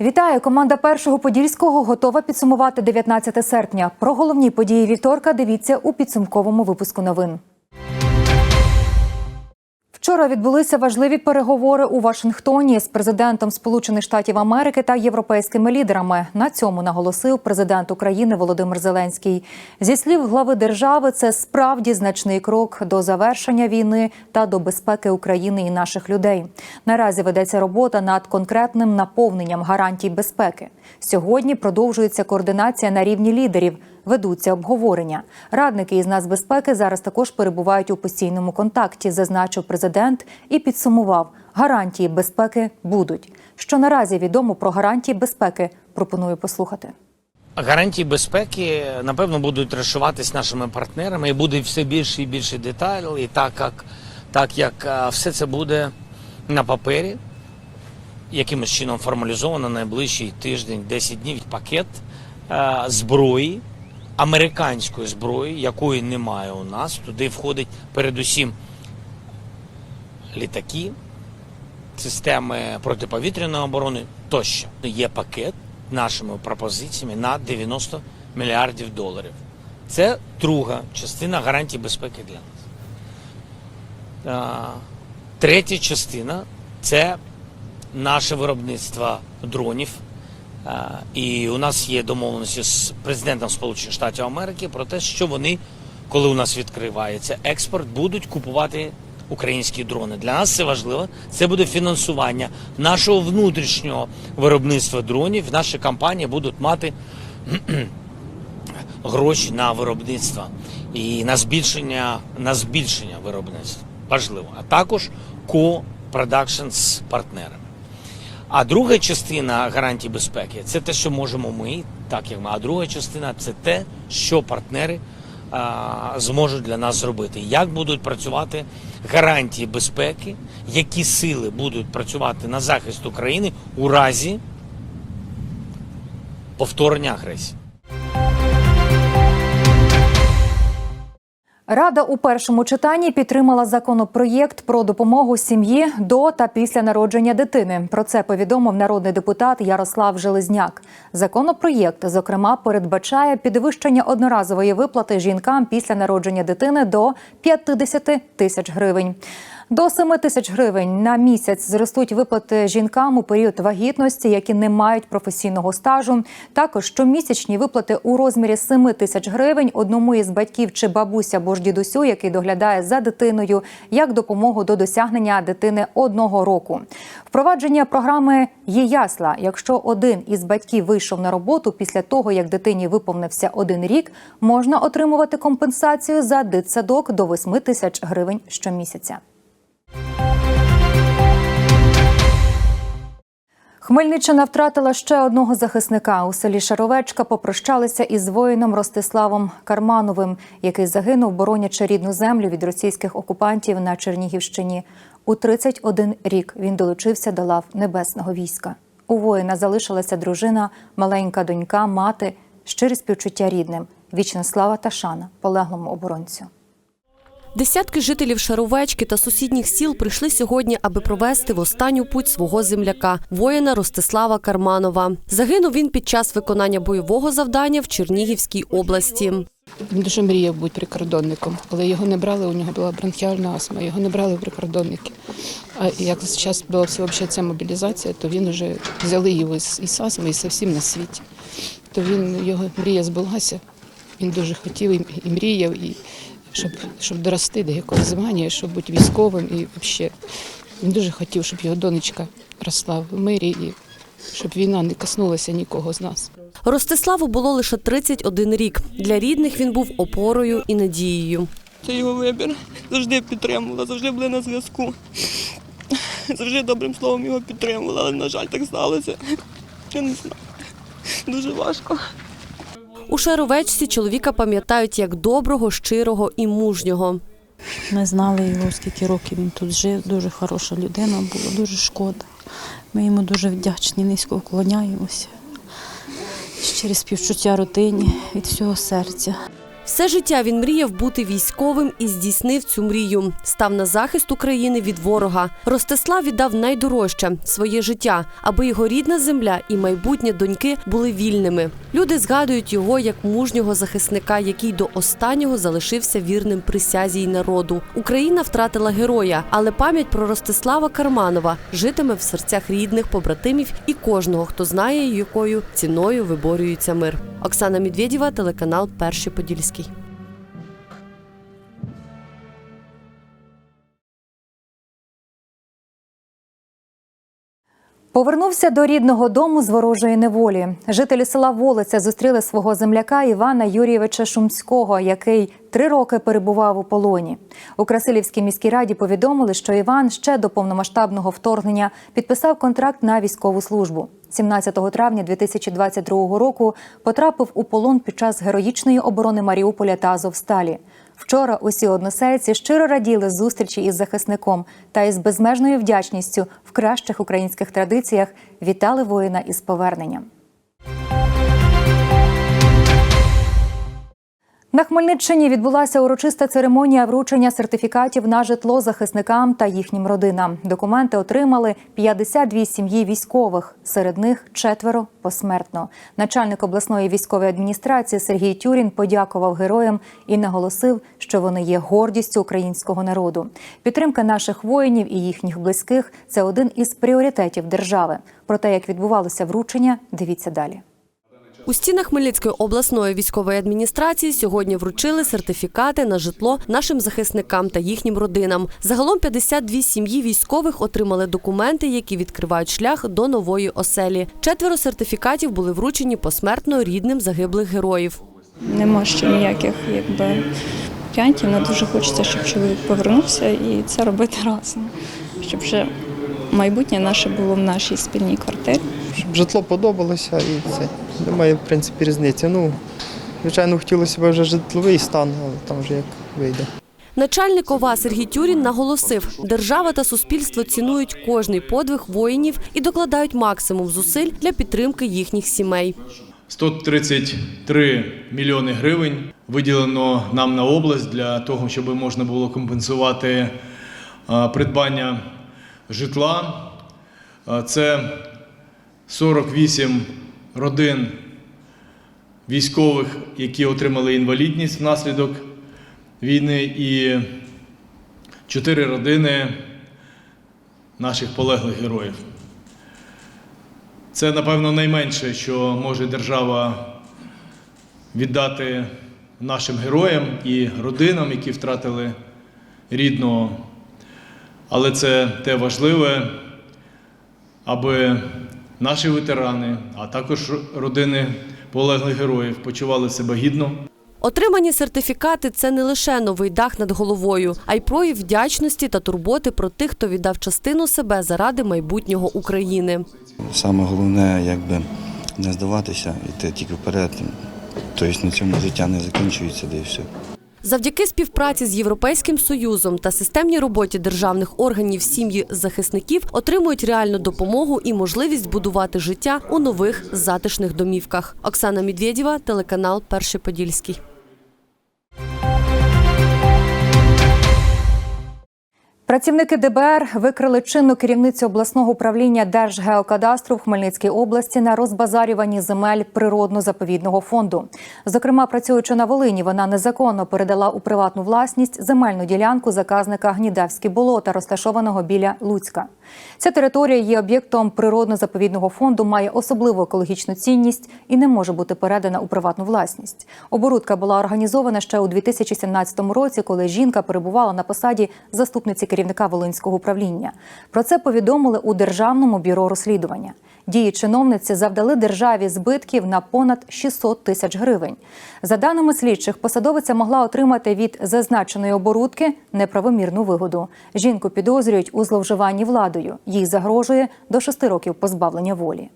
Вітаю! Команда першого подільського готова підсумувати 19 серпня. Про головні події вівторка дивіться у підсумковому випуску новин. Вчора відбулися важливі переговори у Вашингтоні з президентом Сполучених Штатів Америки та європейськими лідерами. На цьому наголосив президент України Володимир Зеленський. Зі слів глави держави, це справді значний крок до завершення війни та до безпеки України і наших людей. Наразі ведеться робота над конкретним наповненням гарантій безпеки. Сьогодні продовжується координація на рівні лідерів. Ведуться обговорення. Радники із нацбезпеки зараз також перебувають у постійному контакті, зазначив президент і підсумував: гарантії безпеки будуть. Що наразі відомо про гарантії безпеки, пропоную послухати. Гарантії безпеки напевно будуть розшиватись нашими партнерами і буде все більше і більше деталей. Так як, так як е, все це буде на папері, якимось чином формалізовано найближчий тиждень, 10 днів пакет е, зброї, американської зброї, якої немає у нас. Туди входить передусім літаки, системи протиповітряної оборони тощо. Є пакет нашими пропозиціями на 90 мільярдів доларів. Це друга частина гарантій безпеки для нас. Третя частина це наше виробництво дронів. І у нас є домовленості з президентом Сполучених Штатів Америки про те, що вони, коли у нас відкривається експорт, будуть купувати українські дрони. Для нас це важливо. Це буде фінансування нашого внутрішнього виробництва дронів. Наші компанії будуть мати гроші на виробництво і на збільшення, на збільшення виробництва. Важливо. А також ко-продакшн з партнерами. А друга частина гарантій безпеки це те, що можемо ми, так як ми. А друга частина це те, що партнери а, зможуть для нас зробити. Як будуть працювати гарантії безпеки, які сили будуть працювати на захист України у разі повторення агресії. Рада у першому читанні підтримала законопроєкт про допомогу сім'ї до та після народження дитини. Про це повідомив народний депутат Ярослав Железняк. Законопроєкт, зокрема, передбачає підвищення одноразової виплати жінкам після народження дитини до 50 тисяч гривень. До 7 тисяч гривень на місяць зростуть виплати жінкам у період вагітності, які не мають професійного стажу. Також щомісячні виплати у розмірі 7 тисяч гривень одному із батьків чи бабуся або ж дідусю, який доглядає за дитиною, як допомогу до досягнення дитини одного року. Впровадження програми є ясла. Якщо один із батьків вийшов на роботу після того, як дитині виповнився один рік, можна отримувати компенсацію за дитсадок до 8 тисяч гривень щомісяця. Хмельниччина втратила ще одного захисника. У селі Шаровечка попрощалися із воїном Ростиславом Кармановим, який загинув, боронячи рідну землю від російських окупантів на Чернігівщині. У 31 рік він долучився до лав небесного війська. У воїна залишилася дружина, маленька донька, мати, щирі співчуття рідним. Вічна слава та шана полеглому оборонцю. Десятки жителів Шаровечки та сусідніх сіл прийшли сьогодні, аби провести в останню путь свого земляка, воїна Ростислава Карманова. Загинув він під час виконання бойового завдання в Чернігівській області. Він дуже мріяв бути прикордонником, але його не брали, у нього була бронхіальна астма, його не брали в прикордонники. А як зараз була взагалі ця мобілізація, то він вже взяли його із ІСАСом і зовсім на світі. То він, його мрія збулася, він дуже хотів і мріяв, і щоб, щоб дорости до якогось звання, щоб бути військовим і взагалі. Він дуже хотів, щоб його донечка росла в мирі і щоб війна не коснулася нікого з нас. Ростиславу було лише 31 рік. Для рідних він був опорою і надією. Це його вибір. Завжди підтримувала, завжди були на зв'язку. Завжди добрим словом його підтримувала, але, на жаль, так сталося. Я не знаю. Дуже важко. У Шаровечці чоловіка пам'ятають як доброго, щирого і мужнього. Ми знали його, скільки років він тут жив. Дуже хороша людина була, дуже шкода. Ми йому дуже вдячні, низько вклоняємося. Через співчуття родині від всього серця. Все життя він мріяв бути військовим і здійснив цю мрію. Став на захист України від ворога. Ростислав віддав найдорожче своє життя, аби його рідна земля і майбутнє доньки були вільними. Люди згадують його як мужнього захисника, який до останнього залишився вірним присязі й народу. Україна втратила героя, але пам'ять про Ростислава Карманова житиме в серцях рідних, побратимів і кожного, хто знає, якою ціною виборюється мир. Оксана Медведєва, телеканал Перший Подільський. Повернувся до рідного дому з ворожої неволі. Жителі села Волиця зустріли свого земляка Івана Юрійовича Шумського, який три роки перебував у полоні. У Красилівській міській раді повідомили, що Іван ще до повномасштабного вторгнення підписав контракт на військову службу. 17 травня 2022 року потрапив у полон під час героїчної оборони Маріуполя та Азовсталі. Вчора усі односельці щиро раділи зустрічі із захисником та із безмежною вдячністю в кращих українських традиціях вітали воїна із поверненням. На Хмельниччині відбулася урочиста церемонія вручення сертифікатів на житло захисникам та їхнім родинам. Документи отримали 52 сім'ї військових, серед них четверо посмертно. Начальник обласної військової адміністрації Сергій Тюрін подякував героям і наголосив, що вони є гордістю українського народу. Підтримка наших воїнів і їхніх близьких це один із пріоритетів держави. Про те, як відбувалося вручення, дивіться далі. У стінах Хмельницької обласної військової адміністрації сьогодні вручили сертифікати на житло нашим захисникам та їхнім родинам. Загалом 52 сім'ї військових отримали документи, які відкривають шлях до нової оселі. Четверо сертифікатів були вручені посмертно рідним загиблих героїв. Нема ще ніяких якби варіантів. Не дуже хочеться, щоб чоловік повернувся і це робити разом. Щоб вже майбутнє наше було в нашій спільній квартирі. Щоб житло подобалося і це. Немає, в принципі, різниці. Ну, звичайно, хотілося б вже житловий стан, але там вже як вийде. Начальник ОВА Сергій Тюрін наголосив, держава та суспільство цінують кожний подвиг воїнів і докладають максимум зусиль для підтримки їхніх сімей. 133 мільйони гривень виділено нам на область для того, щоб можна було компенсувати придбання житла. Це 48 родин військових, які отримали інвалідність внаслідок війни, і 4 родини наших полеглих героїв. Це, напевно, найменше, що може держава віддати нашим героям і родинам, які втратили рідного. Але це те важливе, аби наші ветерани, а також родини полеглих героїв почували себе гідно. Отримані сертифікати це не лише новий дах над головою, а й прояв вдячності та турботи про тих, хто віддав частину себе заради майбутнього України. Саме головне, якби не здаватися, йти тільки вперед. Тобто на цьому життя не закінчується, де і все. Завдяки співпраці з Європейським Союзом та системній роботі державних органів сім'ї захисників отримують реальну допомогу і можливість будувати життя у нових затишних домівках. Оксана Медведєва, телеканал Перший Подільський. Працівники ДБР викрили чинну керівницю обласного управління Держгеокадастру в Хмельницькій області на розбазарюванні земель природно-заповідного фонду. Зокрема, працюючи на Волині, вона незаконно передала у приватну власність земельну ділянку заказника Гнідавські болота, розташованого біля Луцька. Ця територія є об'єктом природно-заповідного фонду, має особливу екологічну цінність і не може бути передана у приватну власність. Оборудка була організована ще у 2017 році, коли жінка перебувала на посаді заступниці керівника Волинського управління. Про це повідомили у Державному бюро розслідування. Дії чиновниці завдали державі збитків на понад 600 тисяч гривень. За даними слідчих, посадовиця могла отримати від зазначеної оборудки неправомірну вигоду. Жінку підозрюють у зловживанні владою. Їй загрожує до 6 років позбавлення волі.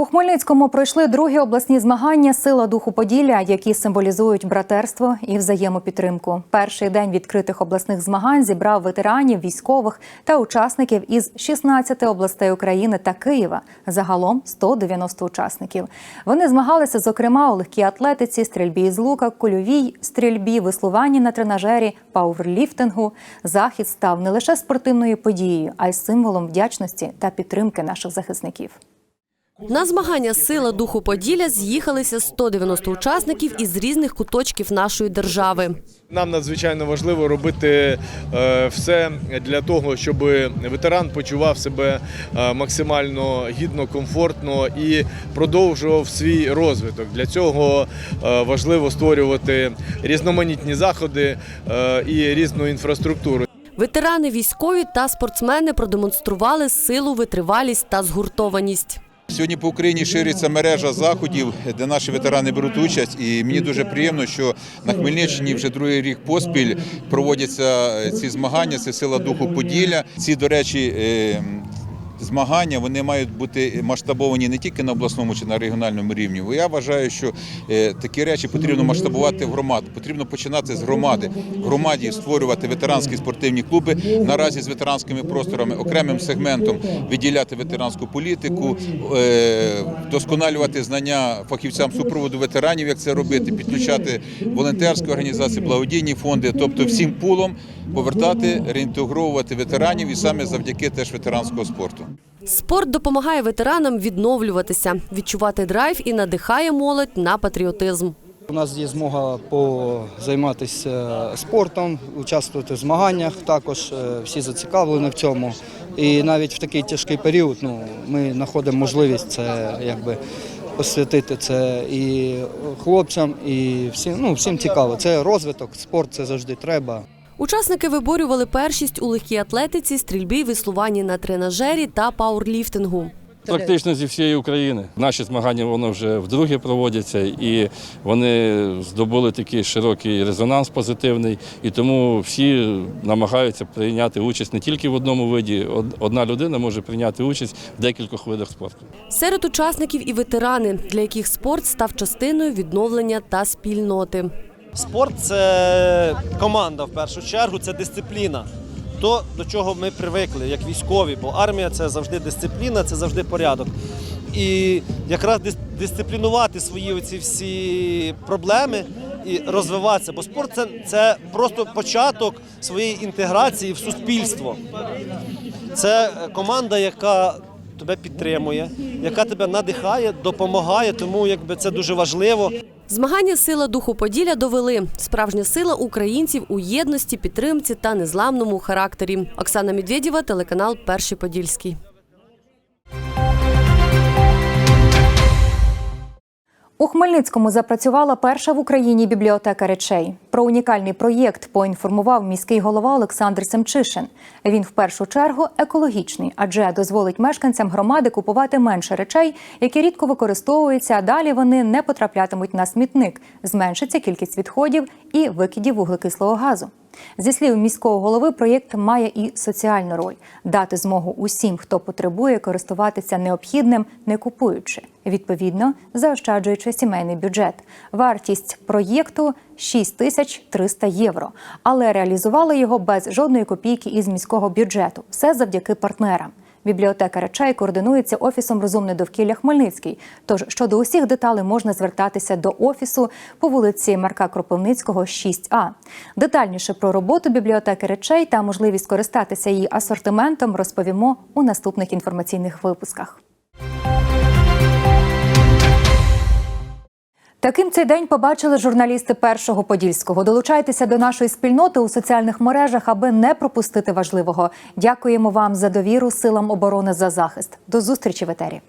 У Хмельницькому пройшли другі обласні змагання Сила духу Поділля, які символізують братерство і взаємопідтримку. Перший день відкритих обласних змагань зібрав ветеранів, військових та учасників із 16 областей України та Києва. Загалом 190 учасників. Вони змагалися, зокрема, у легкій атлетиці, стрільбі із лука, кульовій стрільбі, веслуванні на тренажері, пауерліфтингу. Захід став не лише спортивною подією, а й символом вдячності та підтримки наших захисників. На змагання Сила духу Поділля з'їхалися 190 учасників із різних куточків нашої держави. Нам надзвичайно важливо робити е, все для того, щоб ветеран почував себе е, максимально гідно, комфортно і продовжував свій розвиток. Для цього е, важливо створювати різноманітні заходи і різну інфраструктуру. Ветерани військові та спортсмени продемонстрували силу, витривалість та згуртованість. Сьогодні по Україні шириться мережа заходів, де наші ветерани беруть участь. І мені дуже приємно, що на Хмельниччині вже другий рік поспіль проводяться е, ці змагання. Це сила духу Поділля. Ці, до речі, е, змагання вони мають бути масштабовані не тільки на обласному чи на регіональному рівні. Я вважаю, що е, такі речі потрібно масштабувати в громаду. Потрібно починати з громади. Громаді створювати ветеранські спортивні клуби наразі з ветеранськими просторами, окремим сегментом виділяти ветеранську політику, е, вдосконалювати знання фахівцям супроводу ветеранів, як це робити, підключати волонтерські організації, благодійні фонди, тобто всім пулом повертати, реінтегровувати ветеранів і саме завдяки теж ветеранського спорту. Спорт допомагає ветеранам відновлюватися, відчувати драйв і надихає молодь на патріотизм. У нас є змога позайматися спортом, участвувати в змаганнях. Також е, всі зацікавлені в цьому. І навіть в такий тяжкий період ну, ми знаходимо можливість це якби посвятити це і хлопцям, і всім, ну, всім цікаво. Це розвиток, спорт це завжди треба. Учасники виборювали першість у легкій атлетиці, стрільбі, веслуванні на тренажері та пауерліфтингу. Практично зі всієї України. Наші змагання воно вже вдруге проводяться, і вони здобули такий широкий резонанс позитивний. І тому всі намагаються прийняти участь не тільки в одному виді. Одна людина може прийняти участь в декількох видах спорту. Серед учасників і ветерани, для яких спорт став частиною відновлення та спільноти. Спорт це команда в першу чергу, це дисципліна. То, до чого ми привикли, як військові, бо армія це завжди дисципліна, це завжди порядок. І якраз дисциплінувати свої оці всі проблеми і розвиватися. Бо спорт це, це просто початок своєї інтеграції в суспільство. Це команда, яка тебе підтримує, яка тебе надихає, допомагає, тому якби це дуже важливо. Змагання Сила духу Поділля довели справжня сила українців у єдності, підтримці та незламному характері. Оксана Медведєва, телеканал Перший Подільський. У Хмельницькому запрацювала перша в Україні бібліотека речей. Про унікальний проєкт поінформував міський голова Олександр Семчишин. Він в першу чергу екологічний, адже дозволить мешканцям громади купувати менше речей, які рідко використовуються, а далі вони не потраплятимуть на смітник. Зменшиться кількість відходів і викидів вуглекислого газу. Зі слів міського голови, проєкт має і соціальну роль дати змогу усім, хто потребує користуватися необхідним, не купуючи, відповідно заощаджуючи сімейний бюджет. Вартість проєкту 6 тисяч 300 євро, але реалізували його без жодної копійки із міського бюджету. Все завдяки партнерам. Бібліотека речей координується офісом Розумне довкілля Хмельницький. Тож щодо усіх деталей можна звертатися до офісу по вулиці Марка Кропивницького, 6А. Детальніше про роботу бібліотеки речей та можливість користатися її асортиментом розповімо у наступних інформаційних випусках. Таким цей день побачили журналісти першого подільського. Долучайтеся до нашої спільноти у соціальних мережах, аби не пропустити важливого. Дякуємо вам за довіру силам оборони за захист. До зустрічі в етері.